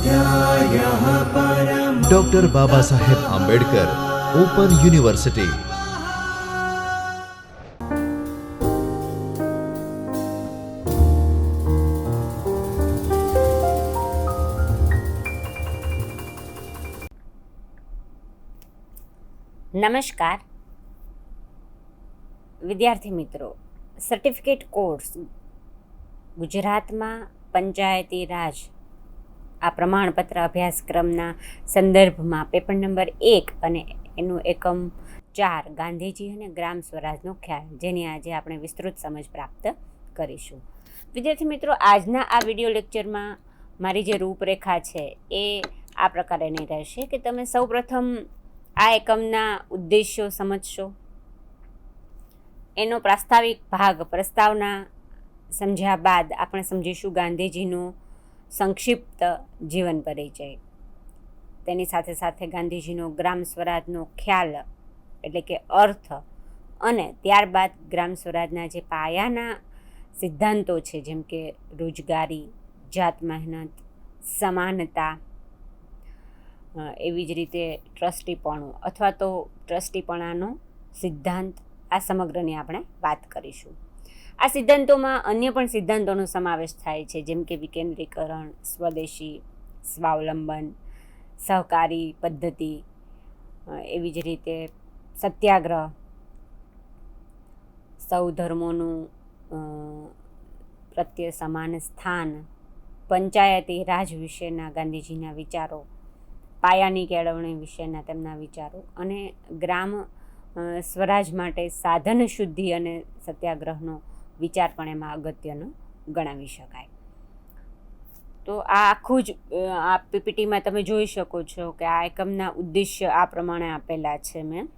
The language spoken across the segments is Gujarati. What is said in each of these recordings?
स्वाध्यायः परम doctor Baba Saheb Ambedkar open university નમસ્કાર વિદ્યાર્થી મિત્રો સર્ટિફિકેટ કોર્સ ગુજરાતમાં પંચાયતી રાજ આ પ્રમાણપત્ર અભ્યાસક્રમના સંદર્ભમાં પેપર નંબર એક અને એનું એકમ ચાર ગાંધીજી અને ગ્રામ સ્વરાજનો ખ્યાલ, જેની આજે આપણે વિસ્તૃત સમજ પ્રાપ્ત કરીશું. વિદ્યાર્થી મિત્રો, આજના આ વીડિયો લેક્ચરમાં મારી જે રૂપરેખા છે એ આ પ્રકારેની રહેશે કે તમે સૌપ્રથમ આ એકમના ઉદ્દેશ્યો સમજશો. એનો પ્રાસ્તાવિક ભાગ, પ્રસ્તાવના સમજ્યા બાદ આપણે સમજીશું ગાંધીજીનો સંક્ષિપ્ત જીવન પરિચય. તેની સાથે સાથે ગાંધીજીનો ગ્રામ સ્વરાજનો ખ્યાલ એટલે કે અર્થ અને ત્યારબાદ ગ્રામ સ્વરાજના જે પાયાના સિદ્ધાંતો છે, જેમ કે રોજગારી, જાત મહેનત, સમાનતા એવી જ રીતે ટ્રસ્ટીપણું અથવા તો ટ્રસ્ટીપણાનો સિદ્ધાંત આ સમગ્રની આપણે વાત કરીશું. આ સિદ્ધાંતોમાં અન્ય પણ સિદ્ધાંતોનો સમાવેશ થાય છે, જેમ કે વિકેન્દ્રીકરણ, સ્વદેશી સ્વાવલંબન, સહકારી પદ્ધતિ એવી જ રીતે સત્યાગ્રહ, સૌ ધર્મોનું પ્રત્યે સમાન સ્થાન, પંચાયતી રાજ વિશેના ગાંધીજીના વિચારો, પાયાની કેળવણી વિશેના તેમના વિચારો અને ગ્રામ સ્વરાજ માટે સાધન શુદ્ધિ અને સત્યાગ્રહનો વિચાર પણ એમાં અગત્યનો ગણાવી શકાય. તો આ આખું જ આ પીપીટીમાં તમે જોઈ શકો છો કે આ એકમના ઉદ્દેશ્ય આ પ્રમાણે આપેલા છે મેં.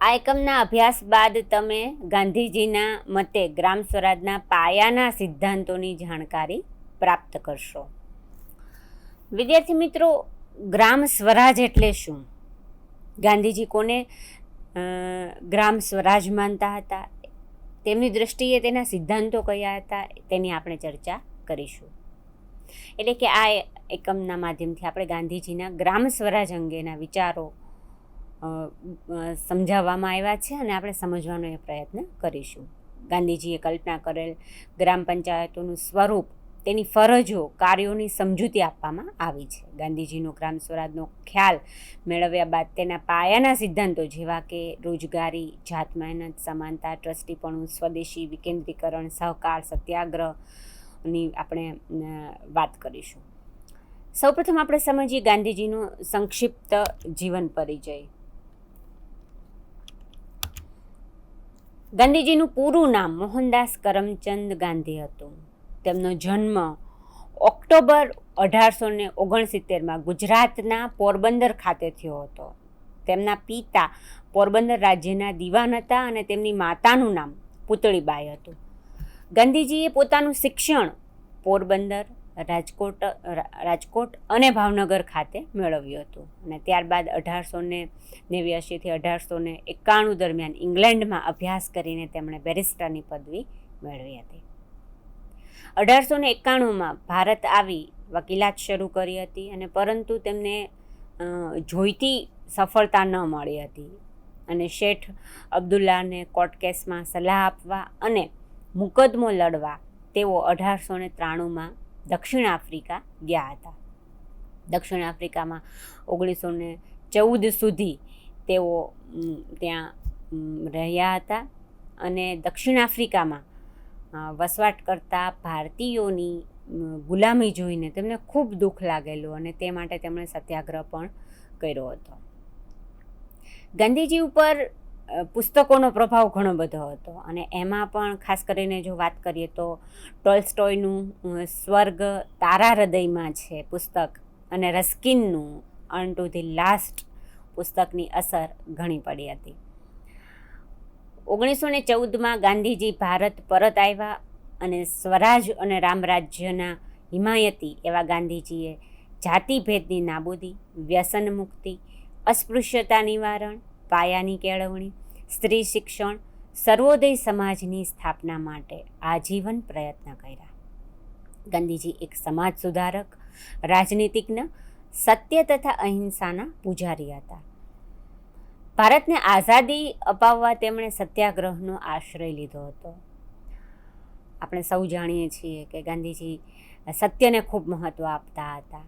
આ એકમના અભ્યાસ બાદ તમે ગાંધીજીના મતે ગ્રામ સ્વરાજના પાયાના સિદ્ધાંતોની જાણકારી પ્રાપ્ત કરશો. વિદ્યાર્થી મિત્રો, ગ્રામ સ્વરાજ એટલે શું? ગાંધીજી કોને ગ્રામ સ્વરાજ માનતા હતા. તેમની દૃષ્ટિએ તેના સિદ્ધાંતો કયા હતા, તેની આપણે ચર્ચા કરીશું. એટલે કે આ એકમના માધ્યમથી આપણે ગાંધીજીના ગ્રામ સ્વરાજ અંગેના વિચારો સમજાવવામાં આવ્યા છે અને આપણે સમજવાનો એ પ્રયત્ન કરીશું. ગાંધીજીએ કલ્પના કરેલ ગ્રામ પંચાયતોનું સ્વરૂપ તેની ફરજો કાર્યોની સમજૂતી આપવામાં આવી છે. ગાંધીજીનો ગ્રામ સ્વરાજનો ખ્યાલ મેળવ્યા બાદ તેના પાયાના સિદ્ધાંતો જેવા કે રોજગારી જાત મહેનત સમાનતા, ટ્રસ્ટીપણું, સ્વદેશી વિકેન્દ્રીકરણ, સહકાર, સત્યાગ્રહની આપણે વાત કરીશું. સૌપ્રથમ આપણે સમજીએ ગાંધીજીનો સંક્ષિપ્ત જીવન પરિચય. ગાંધીજીનું પૂરું નામ મોહનદાસ કરમચંદ ગાંધી હતું. તેમનો જન્મ ઓક્ટોબર અઢારસો ને ઓગણસિત્તેરમાં ગુજરાતના પોરબંદર ખાતે થયો હતો. તેમના પિતા પોરબંદર રાજ્યના દિવાન હતા અને તેમની માતાનું નામ પુતળીબાઈ હતું. ગાંધીજીએ પોતાનું શિક્ષણ પોરબંદર, રાજકોટ રાજકોટ અને ભાવનગર ખાતે મેળવ્યું હતું અને ત્યારબાદ અઢારસો ને નેવ્યાસીથી અઢારસો ને એકાણું દરમિયાન ઇંગ્લેન્ડમાં અભ્યાસ કરીને તેમણે બેરિસ્ટરની પદવી મેળવી હતી. અઢારસો ને એકાણુંમાં ભારત આવી વકીલાત શરૂ કરી હતી અને પરંતુ તેમને જોઈતી સફળતા ન મળી હતી. અને શેઠ અબ્દુલ્લાને કોર્ટ કેસમાં સલાહ આપવા અને મુકદમો લડવા તેઓ અઢારસો ને ત્રાણુંમાં દક્ષિણ આફ્રિકા ગયા હતા. દક્ષિણ આફ્રિકામાં ઓગણીસો ને ચૌદ સુધી તેઓ ત્યાં રહ્યા હતા અને દક્ષિણ આફ્રિકામાં વસવાટ કરતા ભારતીયોની ગુલામી જોઈને તેમને ખૂબ દુઃખ લાગેલું અને તે માટે તેમણે સત્યાગ્રહ પણ કર્યો હતો. ગાંધીજી ઉપર પુસ્તકોનો પ્રભાવ ઘણો બધો હતો અને એમાં પણ ખાસ કરીને જો વાત કરીએ તો ટોલ્સ્ટોયનું સ્વર્ગ તારા હૃદયમાં છે પુસ્તક અને રસ્કિનનું અન ટુ ધી લાસ્ટ પુસ્તકની અસર ઘણી પડી હતી. ઓગણીસો ને ચૌદમાં ગાંધીજી ભારત પરત આવ્યા અને સ્વરાજ અને રામરાજ્યના હિમાયતી એવા ગાંધીજીએ જાતિભેદની નાબૂદી, વ્યસન મુક્તિ, અસ્પૃશ્યતા નિવારણ, પાયાની કેળવણી, સ્ત્રી શિક્ષણ, સર્વોદય સમાજની સ્થાપના માટે આજીવન પ્રયત્ન કર્યા. ગાંધીજી એક સમાજ સુધારક, રાજનીતિજ્ઞ, સત્ય તથા અહિંસાના પૂજારી હતા. ભારતને આઝાદી અપાવવા તેમણે સત્યાગ્રહનો આશ્રય લીધો હતો. આપણે સૌ જાણીએ છીએ કે ગાંધીજી સત્યને ખૂબ મહત્ત્વ આપતા હતા.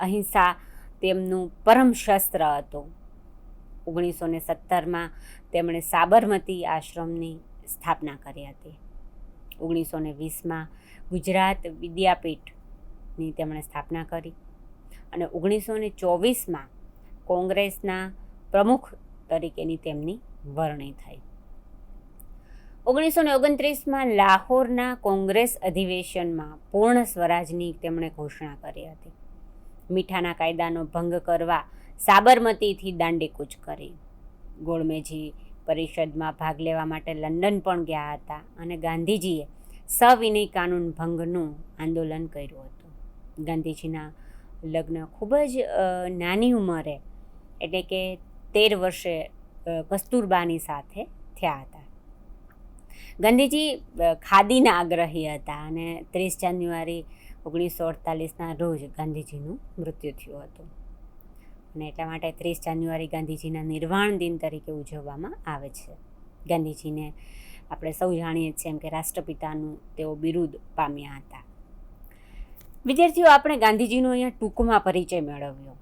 અહિંસા તેમનું પરમ શસ્ત્ર હતું. ઓગણીસો ને સત્તરમાં તેમણે સાબરમતી આશ્રમની સ્થાપના કરી હતી. ઓગણીસો ને વીસમાં ગુજરાત વિદ્યાપીઠની તેમણે સ્થાપના કરી. અને ઓગણીસો ને ચોવીસમાં કોંગ્રેસના પ્રમુખ તરીકેની તેમની વરણી થઈ. ઓગણીસો ને ઓગણત્રીસમાં લાહોરના કોંગ્રેસ અધિવેશનમાં પૂર્ણ સ્વરાજની તેમણે ઘોષણા કરી હતી. મીઠાના કાયદાનો ભંગ કરવા સાબરમતીથી દાંડીકૂચ કરી. ગોળમેજી પરિષદમાં ભાગ લેવા માટે લંડન પણ ગયા હતા અને ગાંધીજીએ સવિનય કાનૂન ભંગનું આંદોલન કર્યું હતું. ગાંધીજીના લગ્ન ખૂબ જ નાની ઉંમરે એટલે કે તેર વર્ષે કસ્તુરબાની સાથે થયા હતા. ગાંધીજી ખાદીના આગ્રહી હતા અને ત્રીસ જાન્યુઆરી ઓગણીસો અડતાલીસના રોજ ગાંધીજીનું મૃત્યુ થયું હતું. અને એટલા માટે ત્રીસ જાન્યુઆરી ગાંધીજીના નિર્વાણ દિન તરીકે ઉજવવામાં આવે છે. ગાંધીજીને આપણે સૌ જાણીએ છીએ એમ કે રાષ્ટ્રપિતાનું તેઓ બિરુદ પામ્યા હતા. વિદ્યાર્થીઓ, આપણે ગાંધીજીનો અહીંયા ટૂંકમાં પરિચય મેળવ્યો.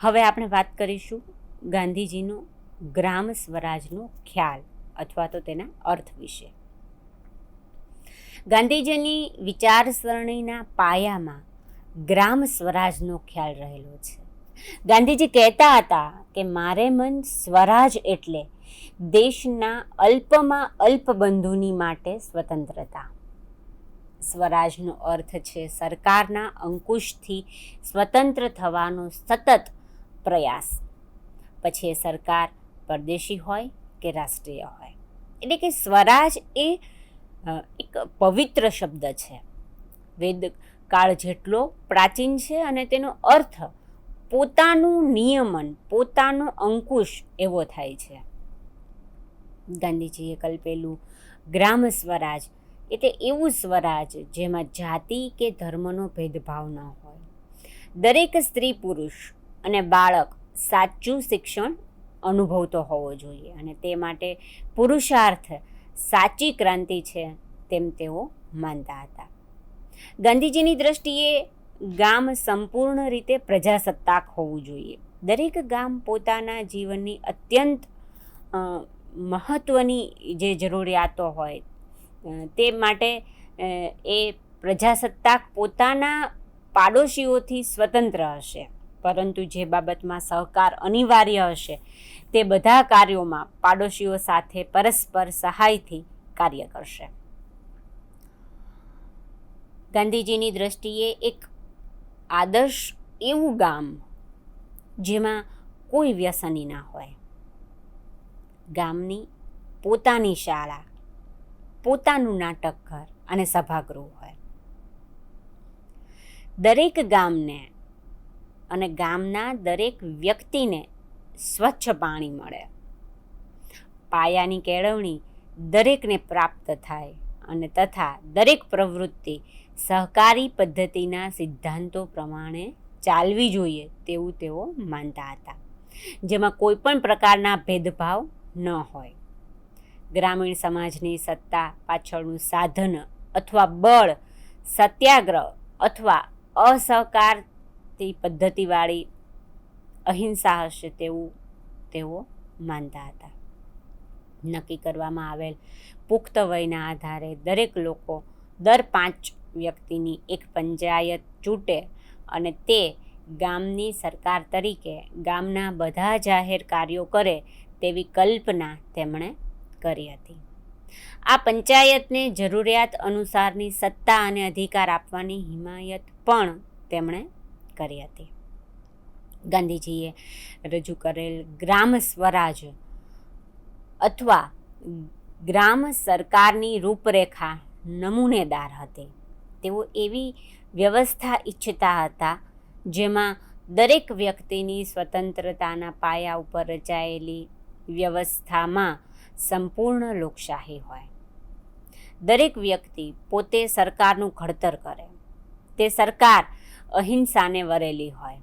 હવે આપણે વાત કરીશું ગાંધીજીનો ગ્રામ સ્વરાજનો ખ્યાલ અથવા તો તેના અર્થ વિશે. ગાંધીજીની વિચારસરણીના પાયામાં ગ્રામ સ્વરાજનો ખ્યાલ રહેલો છે. ગાંધીજી કહેતા હતા કે, મારે મન સ્વરાજ એટલે દેશના અલ્પમાં અલ્પ બંધુની માટે સ્વતંત્રતા. સ્વરાજનો અર્થ છે, સરકારના અંકુશથી સ્વતંત્ર થવાનો સતત પ્રયાસ. પછી એ સરકાર પરદેશી હોય કે રાષ્ટ્રીય હોય. એટલે કે સ્વરાજ એ એક પવિત્ર શબ્દ છે. વેદ કાળ જેટલો પ્રાચીન છે અને તેનો અર્થ પોતાનું નિયમન, પોતાનો અંકુશ એવો થાય છે. ગાંધીજીએ કલ્પેલું ગ્રામ સ્વરાજ એટલે એવું સ્વરાજ જેમાં જાતિ કે ધર્મનો ભેદભાવ ન હોય. દરેક સ્ત્રી પુરુષ અને બાળક સાચું શિક્ષણ અનુભવતો હોવો જોઈએ અને તે માટે પુરુષાર્થ સાચી ક્રાંતિ છે તેમ તેઓ માનતા હતા. ગાંધીજીની દ્રષ્ટિએ ગામ સંપૂર્ણ રીતે પ્રજાસત્તાક હોવું જોઈએ. દરેક ગામ પોતાના જીવનની અત્યંત મહત્ત્વની જે જરૂરિયાતો હોય તે માટે એ પ્રજાસત્તાક પોતાના પાડોશીઓથી સ્વતંત્ર હશે. પરંતુ જે બાબતમાં સહકાર અનિવાર્ય હશે, તે બધા કાર્યોમાં પાડોશીઓ સાથે પરસ્પર સહાયથી કાર્ય કરશે. ગાંધીજીની દ્રષ્ટિએ એક આદર્શ એવું ગામ જેમાં કોઈ વ્યસની ના હોય. ગામની પોતાની શાળા, પોતાનું નાટક ઘર અને સભાગૃહ હોય. દરેક ગામને અને ગામના દરેક વ્યક્તિને સ્વચ્છ પાણી મળે. પાયાની કેળવણી દરેકને પ્રાપ્ત થાય અને તથા દરેક પ્રવૃત્તિ સહકારી પદ્ધતિના સિદ્ધાંતો પ્રમાણે ચાલવી જોઈએ તેવું તેઓ માનતા હતા. જેમાં કોઈ પણ પ્રકારના ભેદભાવ ન હોય. ગ્રામીણ સમાજની સત્તા પાછળનું સાધન અથવા બળ સત્યાગ્રહ અથવા અસહકારથી પદ્ધતિવાળી અહિંસા હશે તેવું તેઓ માનતા હતા. નક્કી કરવામાં આવેલ પુખ્ત વયના આધારે દરેક લોકો દર પાંચ વ્યક્તિની એક પંચાયત ચૂંટે અને તે ગામની સરકાર તરીકે ગામના બધા જાહેર કાર્યો કરે તેવી કલ્પના તેમણે કરી હતી. આ પંચાયતને જરૂરિયાત અનુસારની સત્તા અને અધિકાર આપવાની હિમાયત પણ તેમણે કરી હતી. ગાંધીજીએ રજૂ કરેલ ગ્રામ સ્વરાજ અથવા ગ્રામ સરકારની રૂપરેખા નમૂનેદાર હતી. તેઓ એવી વ્યવસ્થા ઈચ્છતા હતા જેમાં દરેક વ્યક્તિની સ્વતંત્રતાના પાયા ઉપર રચાયેલી વ્યવસ્થામાં સંપૂર્ણ લોકશાહી હોય. દરેક વ્યક્તિ પોતે સરકારનું ઘડતર કરે. તે સરકાર અહિંસાને વરેલી હોય.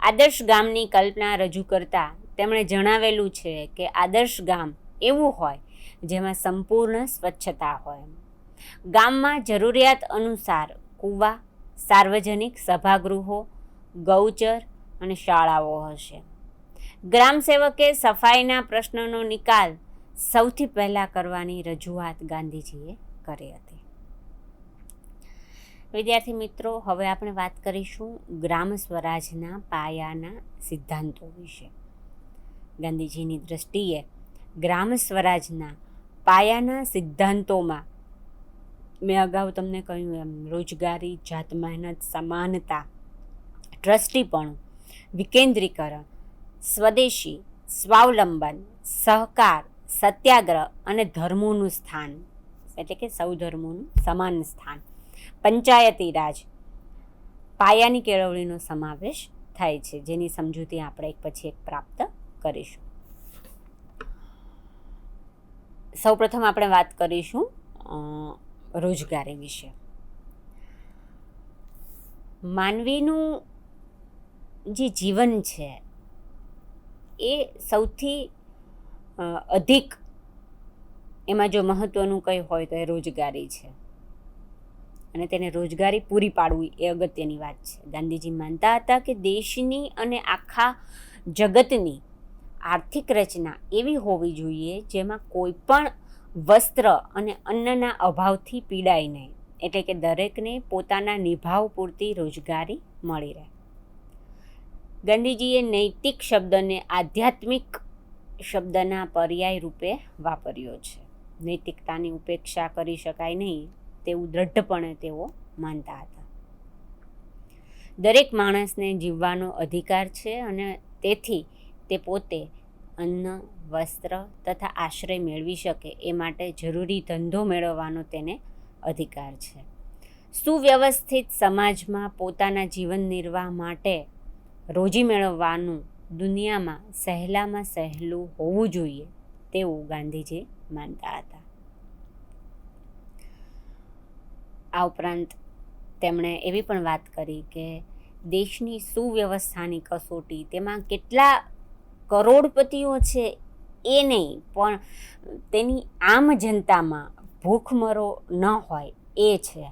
આદર્શ ગામની કલ્પના રજૂ કરતા તેમણે જણાવેલું છે કે આદર્શ ગામ એવું હોય જેમાં સંપૂર્ણ સ્વચ્છતા હોય. ગામમાં જરૂરિયાત અનુસાર કૂવા, સાર્વજનિક સભાગૃહો, ગૌચર અને શાળાઓ હશે. ગ્રામ સેવકે સફાઈના પ્રશ્નનો નિકાલ સૌથી પહેલાં કરવાની રજૂઆત ગાંધીજીએ કરી હતી. વિદ્યાર્થી મિત્રો, હવે આપણે વાત કરીશું ગ્રામ સ્વરાજના પાયાના સિદ્ધાંતો વિશે. ગાંધીજીની દૃષ્ટિએ ગ્રામ સ્વરાજના પાયાના સિદ્ધાંતોમાં મેં અગાઉ તમને કહ્યું એમ, રોજગારી, જાત મહેનત, સમાનતા, ટ્રસ્ટીપણું, વિકેન્દ્રીકરણ, સ્વદેશી, સ્વાવલંબન, સહકાર, સત્યાગ્રહ અને ધર્મોનું સ્થાન, એટલે કે સૌ ધર્મોનું સમાન સ્થાન. પંચાયતી રાજ. પાયાની કેળવણીનો સમાવેશ થાય છે. જેની સમજૂતી આપણે એક પછી એક પ્રાપ્ત કરીશું. સૌપ્રથમ આપણે વાત કરીશું રોજગારી વિશે. માનવીનું જે જીવન છે, એ સૌથી અધિક, એમાં જો મહત્ત્વનું કંઈ હોય તો એ રોજગારી છે. અને તેને રોજગારી પૂરી પાડવી એ અગત્યની વાત છે. ગાંધીજી માનતા હતા કે દેશની અને આખા જગતની આર્થિક રચના એવી હોવી જોઈએ જેમાં કોઈ પણ વસ્ત્ર અને અન્નના અભાવથી પીડાય નહીં. એટલે કે દરેકને પોતાના નિભાવ પૂરતી રોજગારી મળી રહે. ગાંધીજીએ નૈતિક શબ્દને આધ્યાત્મિક શબ્દના પર્યાય રૂપે વાપર્યો છે. નૈતિકતાની ઉપેક્ષા કરી શકાય નહીં. તેવું દ્રઢપણે તેઓ માનતા હતા. દરેક માણસને જીવવાનો અધિકાર છે અને તેથી તે પોતે અન્ન, વસ્ત્ર તથા આશ્રય મેળવી શકે એ માટે જરૂરી ધંધો મેળવવાનો તેને અધિકાર છે. સુવ્યવસ્થિત સમાજમાં પોતાના જીવન નિર્વાહ માટે રોજી મેળવવાનું દુનિયામાં સહેલામાં સહેલું હોવું જોઈએ તેવું ગાંધીજી માનતા હતા. આ ઉપરાંત તેમણે એવી પણ વાત કરી કે દેશની સુવ્યવસ્થાની કસોટી તેમાં કેટલા કરોડપતિઓ છે એ નહીં, પણ તેની આમ જનતામાં ભૂખમરો ન હોય એ છે.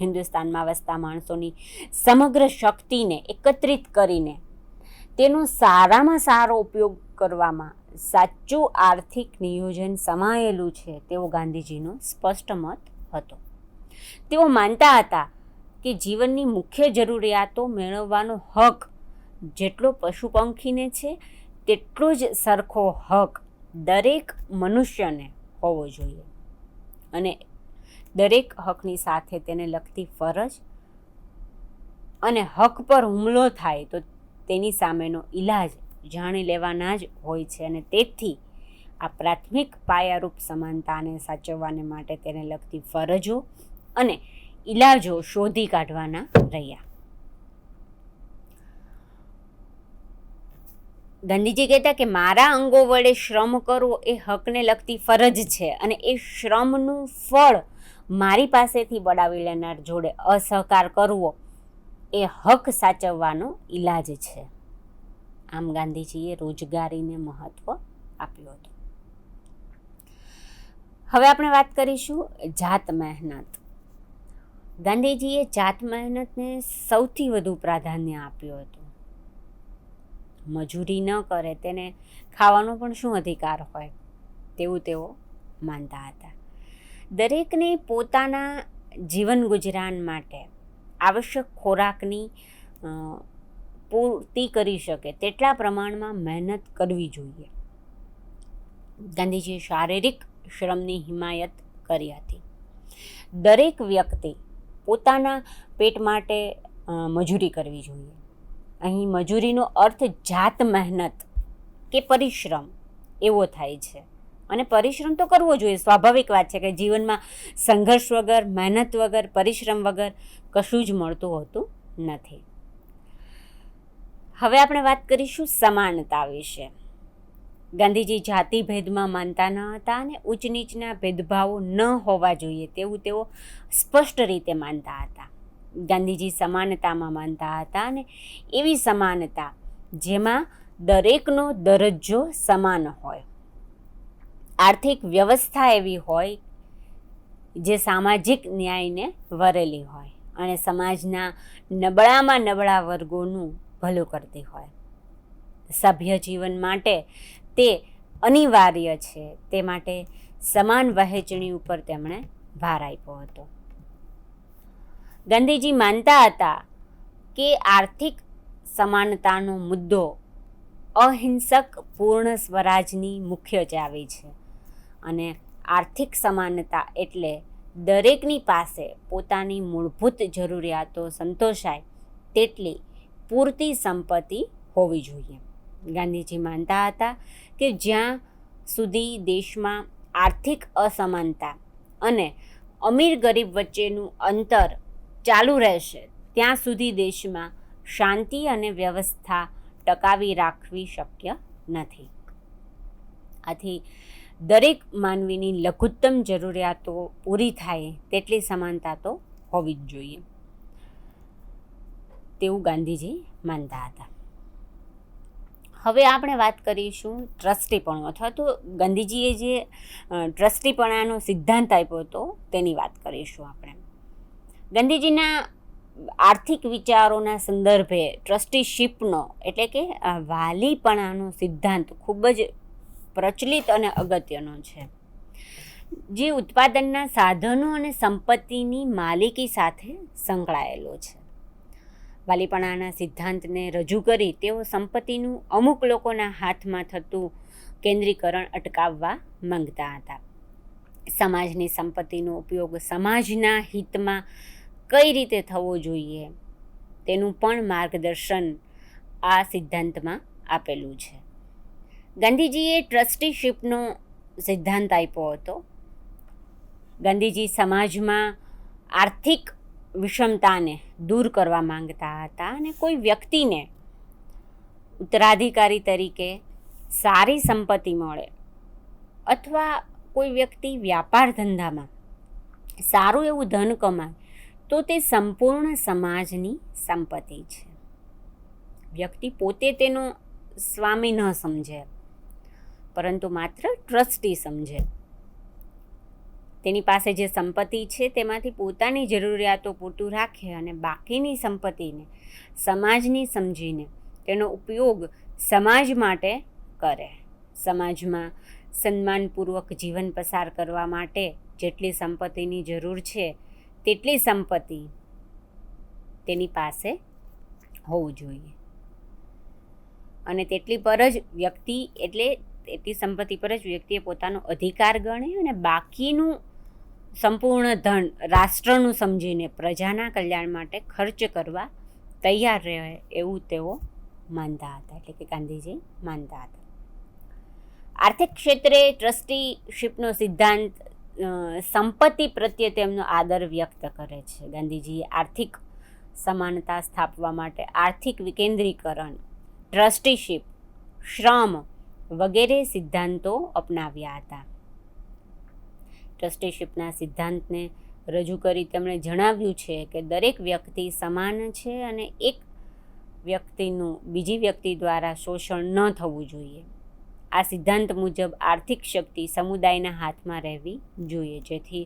હિન્દુસ્તાનમાં વસતા માણસોની સમગ્ર શક્તિને એકત્રિત કરીને તેનો સારામાં સારો ઉપયોગ કરવામાં સાચું આર્થિક નિયોજન સમાયેલું છે તેવો ગાંધીજીનો સ્પષ્ટ મત હતો. તેઓ માનતા હતા કે જીવનની મુખ્ય જરૂરિયાતો મેળવવાનો હક જેટલો પશુ પંખીને છે, તેટલો જ સરખો હક દરેક મનુષ્યને હોવો જોઈએ. અને દરેક હકની સાથે તેને લગતી ફરજ અને હક પર હુમલો થાય તો તેની સામેનો ઈલાજ જાણી લેવાના જ હોય છે અને તેથી આ પ્રાથમિક પાયારૂપ સમાનતાને સાચવવાને માટે તેને લગતી ફરજો અને ઈલાજો શોધી કાઢવાના રહ્યા. ગાંધીજી કહેતા કે મારા અંગો વડે શ્રમ કરવો એ હકને લગતી ફરજ છે અને એ શ્રમનું ફળ મારી પાસેથી બડાવી લેનાર જોડે અસહકાર કરવો એ હક સાચવવાનો ઈલાજ છે. આમ ગાંધીજીએ રોજગારીને મહત્વ આપ્યું હતું. હવે આપણે વાત કરીશું જાત મહેનત. ગાંધીજીએ જાત મહેનતને સૌથી વધુ પ્રાધાન્ય આપ્યું હતું. મજૂરી ન કરે તેને ખાવાનો પણ શું અધિકાર હોય? તેવું તેઓ માનતા હતા. દરેકને પોતાના જીવન ગુજરાન માટે આવશ્યક ખોરાકની પૂર્તિ કરી શકે તેટલા પ્રમાણમાં મહેનત કરવી જોઈએ. ગાંધીજીએ શારીરિક શ્રમની હિમાયત કરી હતી. દરેક વ્યક્તિ પોતાના પેટ માટે મજૂરી કરવી જોઈએ. અહીં મજૂરીનો અર્થ જાત મહેનત કે પરિશ્રમ એવો થાય છે. અને પરિશ્રમ તો કરવો જોઈએ. સ્વાભાવિક વાત છે કે જીવનમાં સંઘર્ષ વગર, મહેનત વગર, પરિશ્રમ વગર કશું જ મળતું હોતું નથી. હવે આપણે વાત કરીશું સમાનતા વિશે. ગાંધીજી જાતિભેદમાં માનતા ન હતા અને ઊંચ નીચના ભેદભાવો ન હોવા જોઈએ તેવું તેઓ સ્પષ્ટ રીતે માનતા હતા. ગાંધીજી સમાનતામાં માનતા હતા અને એવી સમાનતા જેમાં દરેકનો દરજ્જો સમાન હોય. આર્થિક વ્યવસ્થા એવી હોય જે સામાજિક ન્યાયને વરેલી હોય અને સમાજના નબળામાં નબળા વર્ગોનું ભલું કરતી હોય. સભ્ય જીવન માટે તે અનિવાર્ય છે. તે માટે સમાન વહેંચણી ઉપર તેમણે ભાર આપ્યો હતો. ગાંધીજી માનતા હતા કે આર્થિક સમાનતાનો મુદ્દો અહિંસક પૂર્ણ સ્વરાજની મુખ્ય ચાવી છે અને આર્થિક સમાનતા એટલે દરેકની પાસે પોતાની મૂળભૂત જરૂરિયાતો સંતોષાય તેટલી પૂરતી સંપત્તિ હોવી જોઈએ. ગાંધીજી માનતા હતા કે જ્યાં સુધી દેશમાં આર્થિક અસમાનતા અને અમીર ગરીબ વચ્ચેનું અંતર ચાલુ રહેશે, ત્યાં સુધી દેશમાં શાંતિ અને વ્યવસ્થા ટકાવી રાખવી શક્ય નથી. આથી દરેક માનવીની લઘુત્તમ જરૂરિયાતો પૂરી થાય તેટલી સમાનતા તો હોવી જ જોઈએ. તેવું ગાંધીજી માનતા હતા. હવે આપણે વાત કરીશું ટ્રસ્ટીપણું, અથવા તો ગાંધીજીએ જે ટ્રસ્ટીપણાનો સિદ્ધાંત આપ્યો હતો, તેની વાત કરીશું આપણે. ગાંધીજીના આર્થિક વિચારોના સંદર્ભે ટ્રસ્ટીશીપનો, એટલે કે વાલીપણાનો સિદ્ધાંત ખૂબ જ પ્રચલિત અને અગત્યનો છે. જે ઉત્પાદનના સાધનો અને સંપત્તિની માલિકી સાથે સંકળાયેલો છે. વાલીપણાના સિદ્ધાંતને રજૂ કરી તેઓ સંપત્તિનું અમુક લોકોના હાથમાં થતું કેન્દ્રીકરણ અટકાવવા માંગતા હતા. સમાજની સંપત્તિનો ઉપયોગ સમાજના હિતમાં કઈ રીતે થવો જોઈએ તેનું પણ માર્ગદર્શન આ સિદ્ધાંતમાં આપેલું છે. ગાંધીજીએ ટ્રસ્ટીશીપનો સિદ્ધાંત આપ્યો હતો. ગાંધીજી સમાજમાં આર્થિક વિષમતાને દૂર કરવા માંગતા હતા અને કોઈ વ્યક્તિને ઉત્તરાધિકારી તરીકે સારી સંપત્તિ મળે અથવા કોઈ વ્યક્તિ વ્યાપાર ધંધામાં સારું એવું ધન કમાય, તો તે સંપૂર્ણ સમાજની સંપત્તિ છે. વ્યક્તિ પોતે તેનો સ્વામી ન સમજે, પરંતુ માત્ર ટ્રસ્ટી સમજે. તેની પાસે જે સંપત્તિ છે, તેમાંથી પોતાની જરૂરિયાતો પૂરતું રાખે અને બાકીની સંપત્તિને સમાજની સમજીને તેનો ઉપયોગ સમાજ માટે કરે. સમાજમાં સન્માનપૂર્વક જીવન પસાર કરવા માટે જેટલી સંપત્તિની જરૂર છે, તેટલી સંપત્તિ તેની પાસે હોવું જોઈએ. અને તેટલી પર જ વ્યક્તિ એટલે એટલી સંપત્તિ પર જ વ્યક્તિએ પોતાનો અધિકાર ગણે અને બાકીનું સંપૂર્ણ ધન રાષ્ટ્રનું સમજીને પ્રજાના કલ્યાણ માટે ખર્ચ કરવા તૈયાર રહે એવું તેઓ માનતા હતા, એટલે કે ગાંધીજી માનતા હતા. આર્થિક ક્ષેત્રે ટ્રસ્ટીશીપનો સિદ્ધાંત સંપત્તિ પ્રત્યે તેમનો આદર વ્યક્ત કરે છે. ગાંધીજીએ આર્થિક સમાનતા સ્થાપવા માટે આર્થિક વિકેન્દ્રીકરણ, ટ્રસ્ટીશીપ, શ્રમ વગેરે સિદ્ધાંતો અપનાવ્યા હતા. ટ્રસ્ટીશીપના સિદ્ધાંતને રજૂ કરી તેમણે જણાવ્યું છે કે દરેક વ્યક્તિ સમાન છે અને એક વ્યક્તિનું બીજી વ્યક્તિ દ્વારા શોષણ ન થવું જોઈએ. આ સિદ્ધાંત મુજબ આર્થિક શક્તિ સમુદાયના હાથમાં રહેવી જોઈએ, જેથી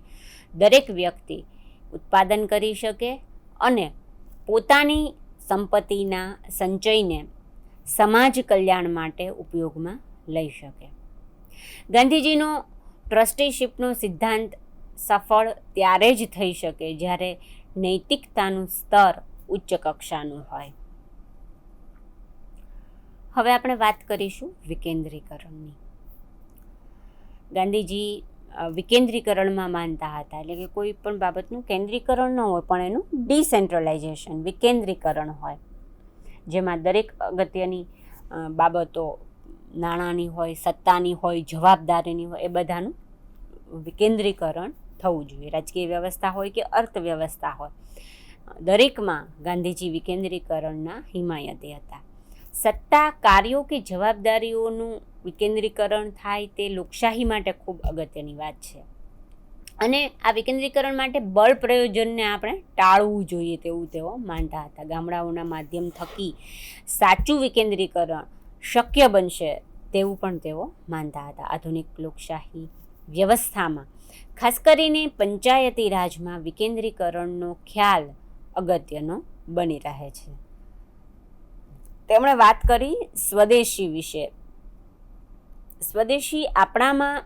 દરેક વ્યક્તિ ઉત્પાદન કરી શકે અને પોતાની સંપત્તિના સંચયને સમાજ કલ્યાણ માટે ઉપયોગમાં લઈ શકે. ગાંધીજીનો ટ્રસ્ટીશીપનો સિદ્ધાંત સફળ ત્યારે જ થઈ શકે જ્યારે નૈતિકતાનું સ્તર ઉચ્ચ કક્ષાનું હોય. હવે આપણે વાત કરીશું વિકેન્દ્રીકરણની. ગાંધીજી વિકેન્દ્રીકરણમાં માનતા હતા એટલે કે કોઈ પણ બાબતનું કેન્દ્રીકરણ ન હોય, પણ એનું ડિસેન્ટ્રલાઇઝેશન, વિકેન્દ્રીકરણ હોય. જેમાં દરેક અગત્યની બાબતો નાણાંની હોય, સત્તાની હોય, જવાબદારીની હોય, એ બધાનું વિકેન્દ્રીકરણ થવું જોઈએ. રાજકીય વ્યવસ્થા હોય કે અર્થવ્યવસ્થા હોય. દરેકમાં ગાંધીજી વિકેન્દ્રીકરણના હિમાયતી હતા. સત્તા કાર્યો કે જવાબદારીઓનું વિકેન્દ્રીકરણ થાય તે લોકશાહી માટે ખૂબ અગત્યની વાત છે. અને આ વિકેન્દ્રીકરણ માટે બળ પ્રયોજનને આપણે ટાળવું જોઈએ તેવું તેઓ માનતા હતા. ગામડાઓના માધ્યમ થકી સાચું વિકેન્દ્રીકરણ શક્ય બનશે તેવું પણ તેઓ માનતા હતા. આધુનિક લોકશાહી વ્યવસ્થામાં, ખાસ કરીને પંચાયતી રાજમાં વિકેન્દ્રીકરણનો ખ્યાલ અગત્યનો બની રહે છે. તેમણે વાત કરી સ્વદેશી વિશે. સ્વદેશી આપણામાં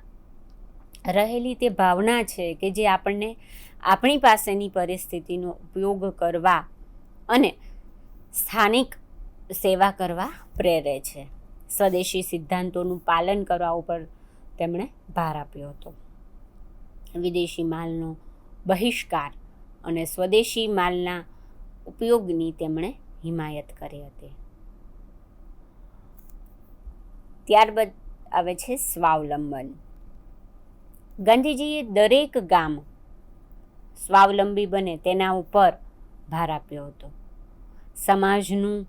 રહેલી તે ભાવના છે કે જે આપણને આપણી પાસેની પરિસ્થિતિનો ઉપયોગ કરવા અને સ્થાનિક સેવા કરવા પ્રેરે છે. સ્વદેશી સિદ્ધાંતોનું પાલન કરવા ઉપર તેમણે ભાર આપ્યો હતો. વિદેશી માલનો બહિષ્કાર અને સ્વદેશી માલના ઉપયોગની તેમણે હિમાયત કરી હતી. ત્યારબાદ આવે છે સ્વાવલંબન. ગાંધીજીએ દરેક ગામ સ્વાવલંબી બને તેના ઉપર ભાર આપ્યો હતો. સમાજનું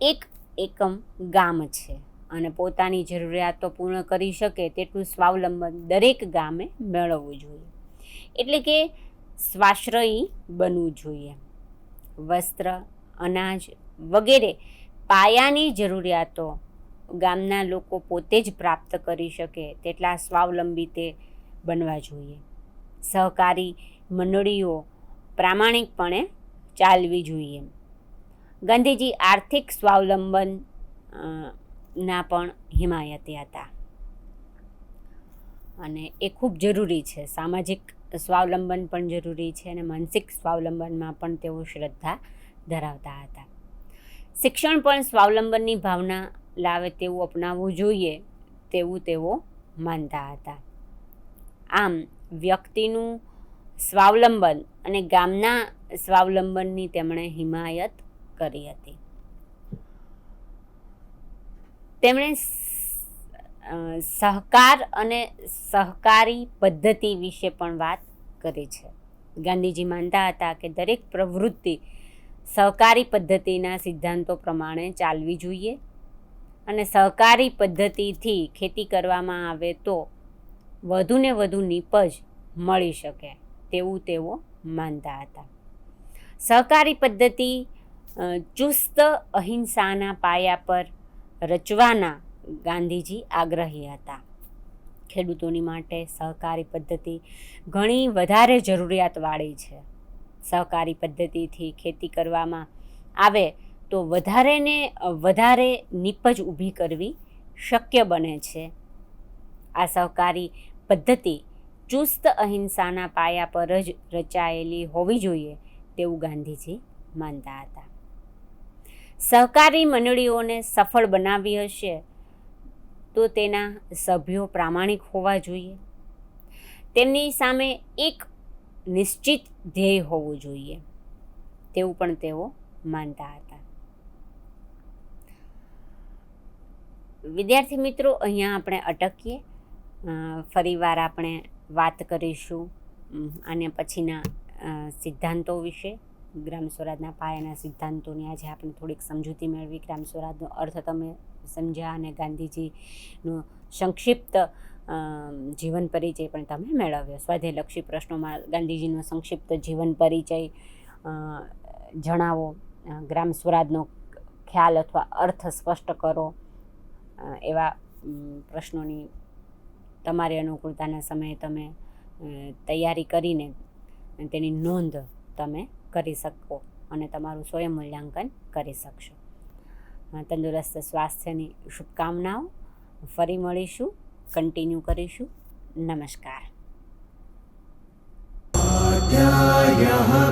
એક એકમ ગામ છે અને પોતાની જરૂરિયાતો પૂર્ણ કરી શકે તેટલું સ્વાવલંબન દરેક ગામે મેળવવું જોઈએ. એટલે કે સ્વાશ્રયી બનવું જોઈએ. વસ્ત્ર, અનાજ વગેરે પાયાની જરૂરિયાતો ગામના લોકો પોતે જ પ્રાપ્ત કરી શકે તેટલા સ્વાવલંબી તે બનવા જોઈએ. સહકારી મંડળીઓ પ્રામાણિકપણે ચાલવી જોઈએ. ગાંધીજી આર્થિક સ્વાવલંબન ના પણ હિમાયતી હતા. અને એ ખૂબ જરૂરી છે. સામાજિક સ્વાવલંબન પણ જરૂરી છે અને માનસિક સ્વાવલંબનમાં પણ તેઓ શ્રદ્ધા ધરાવતા હતા. શિક્ષણ પણ સ્વાવલંબનની ભાવના લાવે તેવું અપનાવવું જોઈએ તેવું તેઓ માનતા હતા. આમ, વ્યક્તિનું સ્વાવલંબન અને ગામના સ્વાવલંબનની તેમણે હિમાયત કરી હતી. તેમણે સહકાર અને સહકારી પદ્ધતિ વિશે પણ વાત કરી છે. ગાંધીજી માનતા હતા કે દરેક પ્રવૃત્તિ સહકારી પદ્ધતિના સિદ્ધાંતો પ્રમાણે ચાલવી જોઈએ અને સહકારી પદ્ધતિથી ખેતી કરવામાં આવે તો વધુને વધુ નીપજ મળી શકે તેવું તેઓ માનતા હતા. સહકારી પદ્ધતિ ચુસ્ત અહિંસાના પાયા પર રચવાના ગાંધીજી આગ્રહી હતા. ખેડૂતોની માટે સહકારી પદ્ધતિ ઘણી વધારે જરૂરિયાતવાળી છે. સહકારી પદ્ધતિથી ખેતી કરવામાં આવે તો વધારે ને વધારે નીપજ ઊભી કરવી શક્ય બને છે. આ સહકારી પદ્ધતિ ચુસ્ત અહિંસાના પાયા પર જ રચાયેલી હોવી જોઈએ તેવું ગાંધીજી માનતા હતા. સહકારી મંડળીઓને સફળ બનાવી હશે તો તેના સભ્યો પ્રામાણિક હોવા જોઈએ. તેમની સામે એક નિશ્ચિત ધ્યેય હોવું જોઈએ. તેવું પણ તેઓ માનતા હતા. વિદ્યાર્થી મિત્રો, અહીંયા આપણે અટકીએ. ફરીવાર આપણે વાત કરીશું. અને પછીના સિદ્ધાંતો વિશે. ગ્રામ સ્વરાજના પાયાના સિદ્ધાંતોની આજે આપણે થોડીક સમજૂતી મેળવી. ગ્રામ સ્વરાજનો અર્થ તમે સમજ્યા અને ગાંધીજીનું સંક્ષિપ્ત જીવન પરિચય પણ તમે મેળવ્યો. સ્વાધ્યાયલક્ષી પ્રશ્નોમાં ગાંધીજીનો સંક્ષિપ્ત જીવન પરિચય જણાવો. ગ્રામ સ્વરાજનો ખ્યાલ અથવા અર્થ સ્પષ્ટ કરો. એવા પ્રશ્નોની તમારી અનુકૂળતાના સમયે તમે તૈયારી કરીને તેની નોંધ તમે કરી શકો અને તમારું સ્વયં મૂલ્યાંકન કરી શકશો. તંદુરસ્ત સ્વાસ્થ્યની શુભકામનાઓ. ફરી મળીશું કન્ટિન્યુ કરીશું. નમસ્કાર.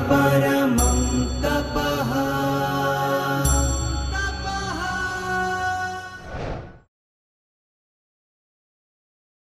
પરમં તપ